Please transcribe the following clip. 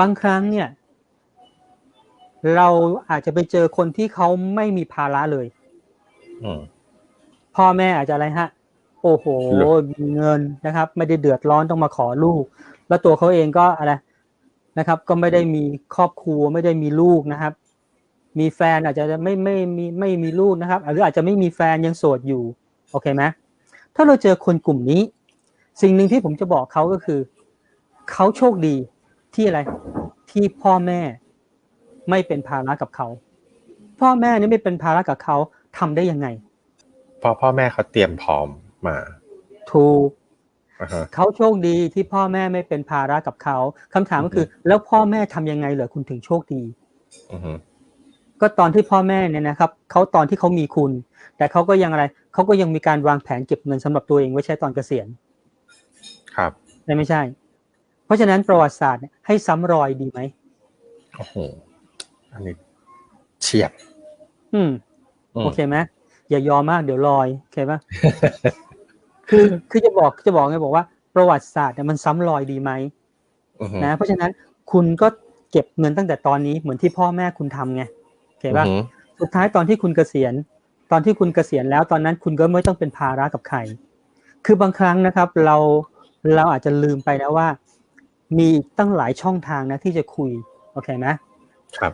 บางครั้งเนี่ย เราอาจจะไปเจอคนที่เขาไม่มีภาระเลยอืมพ่อแม่อาจจะอะไรฮะ โอ้โหเหรอมีเงินนะครับ ไม่ได้เดือดร้อนต้องมาขอลูก แล้วตัวเขาเองก็อะไรนะครับ ก็ไม่ได้มีครอบครัวไม่ได้มีลูกนะครับ มีแฟนอาจจะไม่ไม่มีไม่มีลูกนะครับหรืออาจจะไม่มีแฟนยังโสดอยู่ โอเคไหมถ้าเราเจอคนกลุ่มนี้ สิ่งหนึ่งที่ผมจะบอกเขาก็คือเขาโชคดี ที่อะไร ที่พ่อแม่ไม่เป็นภาระกับเขา พ่อแม่นี่ไม่เป็นภาระกับเขาทำได้ยังไงเพราะพ่อแม่เขาเตรียมพร้อมมา ถูกอ่าฮะเขาโชคดีที่พ่อแม่ไม่เป็นภาระกับเขาคำถามก็คือ แล้วพ่อแม่ทำยังไงเหรอคุณถึงโชคดีอือฮึก็ตอนที่พ่อแม่เนี่ยนะครับเขาตอนที่เขามีคุณ แต่เขาก็ยังอะไรเขาก็ยังมีการวางแผนเก็บเงินสำหรับตัวเองไว้ใช้ตอนเกษียณ ครับใช่ไม่ใช่เพ ราะฉะนั้นประวัติศาสตร์เนี่ยให้ซ้ำรอยดีไหมโอ้โหอันนี้เฉียบอืมอืม โอเคไหมอย่ายอมมากเดี๋ยวลอยโอเคปะคือคือจะบอกจะบอกไงบอกว่าประวัติศาสตร์เนี่ยมันซ้ำรอยดีไหมอือฮึนะเพราะฉะนั้นคุณก็เก็บเงินตั้งแต่ตอนนี้เหมือนที่พ่อแม่คุณทำไงโอเคป่ะอือฮึสุดท้ายตอนที่คุณเกษียณ ตอนที่คุณเกษียณแล้วตอนนั้นคุณก็ไม่ต้องเป็นภาระกับใคร คือบางครั้งนะครับ เราเราอาจจะลืมไปนะว่า มีตั้งหลายช่องทางนะที่จะคุย โอเคไหมครับ